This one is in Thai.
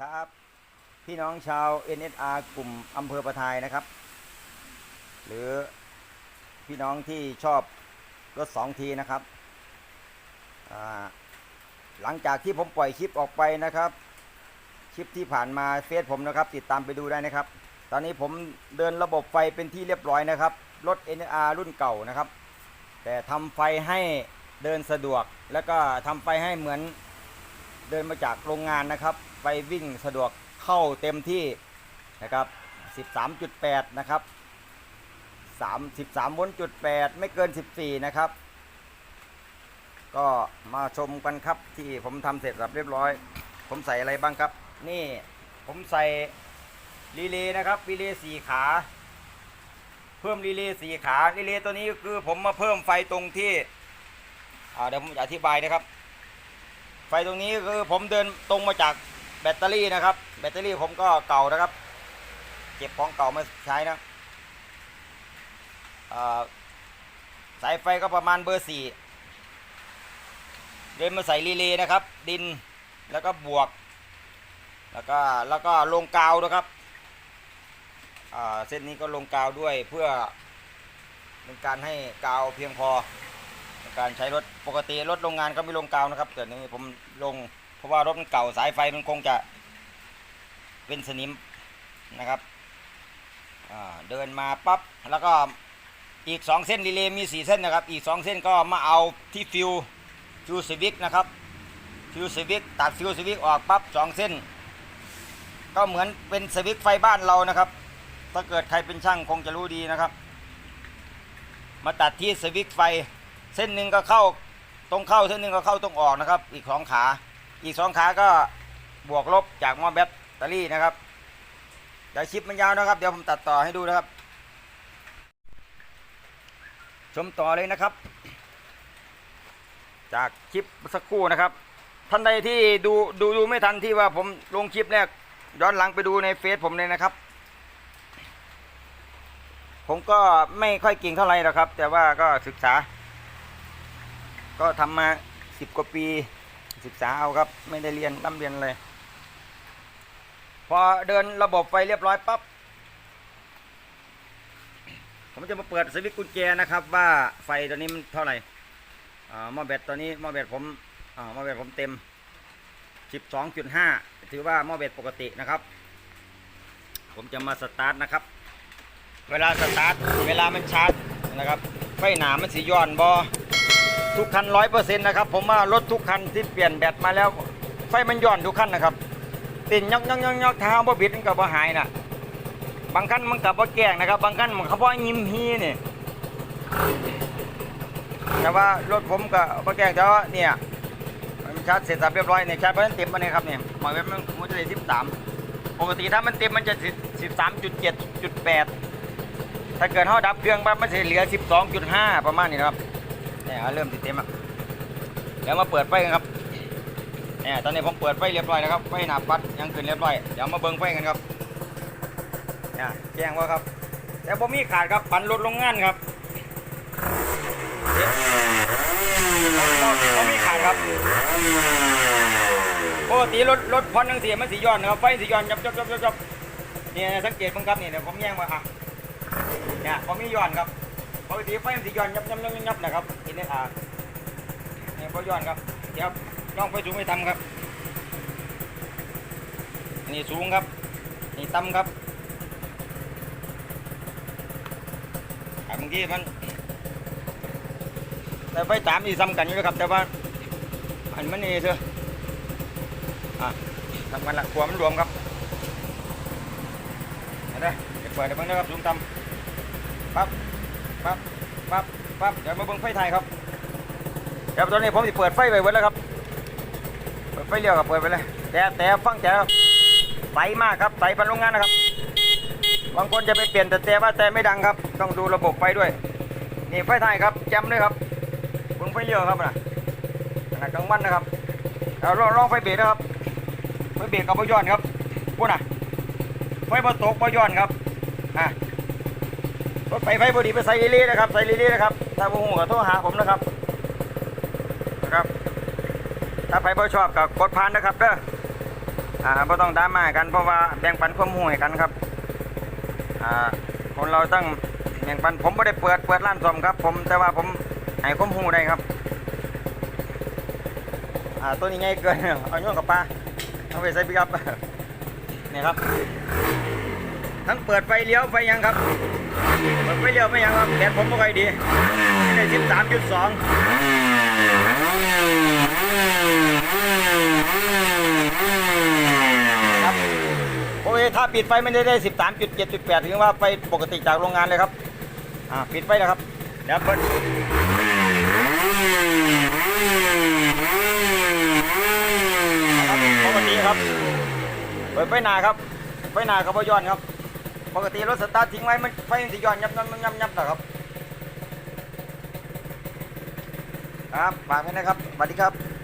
ครับ พี่น้องชาว NSR กลุ่มอำเภอประทายนะครับ หรือพี่น้องที่ชอบรถสองทีนะครับหลังจากที่ผมปล่อยคลิปออกไปนะครับคลิปที่ผ่านมาเฟซผมนะครับ ติดตามไปดูได้นะครับ ตอนนี้ผมเดินระบบไฟเป็นที่เรียบร้อยนะครับรถ NR รุ่นเก่านะครับ แต่ทำไฟให้เดินสะดวก แล้วก็ทำไฟให้เหมือน เดินมาจากโรงงานนะครับไฟวิ่งสะดวกเข้าเต็มที่นะครับ 13.8 นะครับ3 13โวลต์จุด8ไม่เกิน 14 นะครับ ก็มาชมกันครับที่ผมทำเสร็จสับเรียบร้อย ผมใส่อะไรบ้างครับ นี่ผมใส่รีเลย์นะครับรีเลย์สี่ขา เพิ่มรีเลย์สี่ขารีเลย์ตัวนี้คือผมมาเพิ่มไฟตรงที่เดี๋ยวผมจะอธิบายนะครับ ไฟตรงนี้คือผมเดินตรงมาจากแบตเตอรี่นะครับ แบตเตอรี่ผมก็เก่านะครับ เก็บของเก่ามาใช้นะสายไฟก็ประมาณเบอร์สี่เดินมาใส่รีเลย์นะครับ ดินแล้วก็บวก แล้วก็แล้วก็ลงกาวด้วยครับเส้นนี้ก็ลงกาวด้วยเพื่อเป็นการให้กาวเพียงพอ การใช้รถปกติรถโรงงานก็ไม่ลงกาวนะครับแต่นี้ผมลงเพราะว่ารถมันเก่าสายไฟมันคงจะเป็นสนิมนะครับเดินมาปั๊บแล้วก็อีก 2 เส้นรีเลย์มี 4 เส้นนะครับ อีก 2 เส้นก็มาเอาที่ฟิวฟิวสวิกนะครับฟิวสวิกตัดฟิวสวิกออกปั๊บ2เส้น ก็เหมือนเป็นสวิตช์ไฟบ้านเรานะครับ ถ้าเกิดใครเป็นช่างคงจะรู้ดีนะครับ มาตัดที่สวิตช์ไฟ เส้นหนึ่งก็เข้าตรงเข้าเส้นหนึ่งก็เข้าตรงออกนะครับ อีกสองขา อีกสองขาก็บวกลบจากมอแบตเตอรี่นะครับเดี๋ยวคลิปมันยาวนะครับ เดี๋ยวผมตัดต่อให้ดูนะครับ ชมต่อเลยนะครับ จากคลิปสักครู่นะครับท่านใดที่ดูดูดูไม่ทันที่ว่าผมลงคลิปแรกย้อนหลังไปดูในเฟซผมเลยนะครับ ผมก็ไม่ค่อยเก่งเท่าไหร่หรอกครับ แต่ว่าก็ศึกษา ก็ทำมาสิบกว่าปีศึกษาเอาครับ ไม่ได้เรียนร่ำเรียนเลย พอเดินระบบไฟเรียบร้อยปั๊บผมจะมาเปิดสวิตช์กุญแจนะครับ ว่าไฟตัวนี้มันเท่าไหร่หม้อแบตตัวนี้หม้อแบตผมหม้อแบตผมเต็ม 12.5 ถือว่าหม้อแบตปกตินะครับ ผมจะมาสตาร์ทนะครับ เวลาสตาร์ทเวลามันชาร์จนะครับ ไฟหนามันสีย้อนบอ ทุกคันร้อยเปอร์เซ็นต์นะครับ ผมว่ารถทุกคันที่เปลี่ยนแบตมาแล้ว ไฟมันย้อนทุกคันนะครับตินยอกยอกยอกยอกเท้าบ่บิดมันกับบ่หายนะบางคันมันกับบ่แกล้งนะครับ บางคันมันเขาบ่ยิ้มฮีนี่แต่ว่ารถผมกับบ่แกล้งแต่ว่าเนี่ยมันชาร์จเสร็จสับเรียบร้อยเนี่ยชาร์จเพราะนั้นเต็มมาเนี่ยครับเนี่ยหมายว่ามันมันจะได้สิบสามปกติถ้ามันเต็มมันจะสิบสามจุดเจ็ดจุดแปดถ้าเกิดเขาดับเครื่องปั๊บมันจะเหลือสิบสองจุดห้าประมาณนี้นะครับ เนี่ยเริ่มติดเต็มอะเดี๋ยวมาเปิดไฟกันครับเนี่ยตอนนี้ผมเปิดไฟเรียบร้อยนะครับไฟหนาปัดยังขึ้นเรียบร้อยเดี๋ยวมาเบิ้งไฟกันครับเนี่ยแจ้งว่าครับแต่ผมมีขาดครับปั่นรถโรงงานครับผมมีขาดครับปกติรถรถพอนทังเสียมันสีย้อนนะครับไฟสีย้อนยับยับยับยับเนี่ยสังเกตบ้างครับเนี่เดี๋ยวผมแย่งมาอะเนี่ยผมมีย้อนครับ ปกติไฟมันสีย้อนยับยับยับยับยับนะครับอินเนอาเนี่ยพอย้อนครับเดี๋ยวย่องไฟสูงไม่ำครับนี่สูงครับนี่ต่ำครับอะบางทีมันแต่ไฟตามนี่ซ้ำกันอยู่นะครับ แต่ว่าอันมันนี่เถอะอะทำกันละขวามันรวมครับเห็นไหมเปิดเดี๋ยวเบิ่งนะครับซูมต่ำปั๊บ ปั๊บปั๊บปั๊บเดี๋ยวมาเบิ่งไฟไทยครับเดี๋ยวตอนนี้ผมจะเปิดไฟไปไว้แล้วครับ เปิดไฟเลี้ยวครับเปิดไปเลยแต่แต่ฟังแต่ใสมากครับใสพันโรงงานนะครับ บางคนจะไปเปลี่ยนแต่แต่ว่าแต่ไม่ดังครับ ต้องดูระบบไฟด้วย นี่ไฟไทยครับแจมเลยครับเบิ่งไฟเลี้ยวครับนะขนาดกลางวันนะครับเอาลองลองไฟเบรกนะครับไฟเบรกกับพย้อนครับพูดนะไฟบอตกพย้อนครับอะ รถไฟไฟบดีไปใส่ลิลี่นะครับใส่ลิลี่นะครับถ้าผู้หัวโทรหาผมนะครับนะครับ ถ้าไปบ่ชอบกับกดผ่านนะครับเด้ออ่าบ่ต้องดราม่ากันเพราะว่าแบ่งปันความรู้ให้กันครับอ่าคนเราต้องแบ่งปันผมไม่ได้เปิดเปิดร้านซ่อมครับ ผมแต่ว่าผมให้ความรู้ได้ครับอ่าตัวนี้ไงเกินเอาโยนกับปลาเอาไปใส่ปิกับนี่ครับ ทั้งเปิดไฟเลี้ยวไฟยังครับ ไฟเลี้ยวไม่ยังครับแขนผมไม่ค่อยดีนี่ได้สิบสามจุดสองครับโอเคถ้าปิดไฟไม่ได้ได้สิบสามจุดเจ็ดจุดแปดถึงว่าไฟปกติจากโรงงานเลยครับ อ่าปิดไฟแล้วครับเดี๋ยวเปิดครับปกติครับเปิดไฟหนาครับไฟหนากับไฟย้อนครับ ปกติรถสตาร์ททิ้งไว้มันไฟมันจะย้อนยับยับยับยับนะครับครับฝากไว้นะครับสวัสดีครับ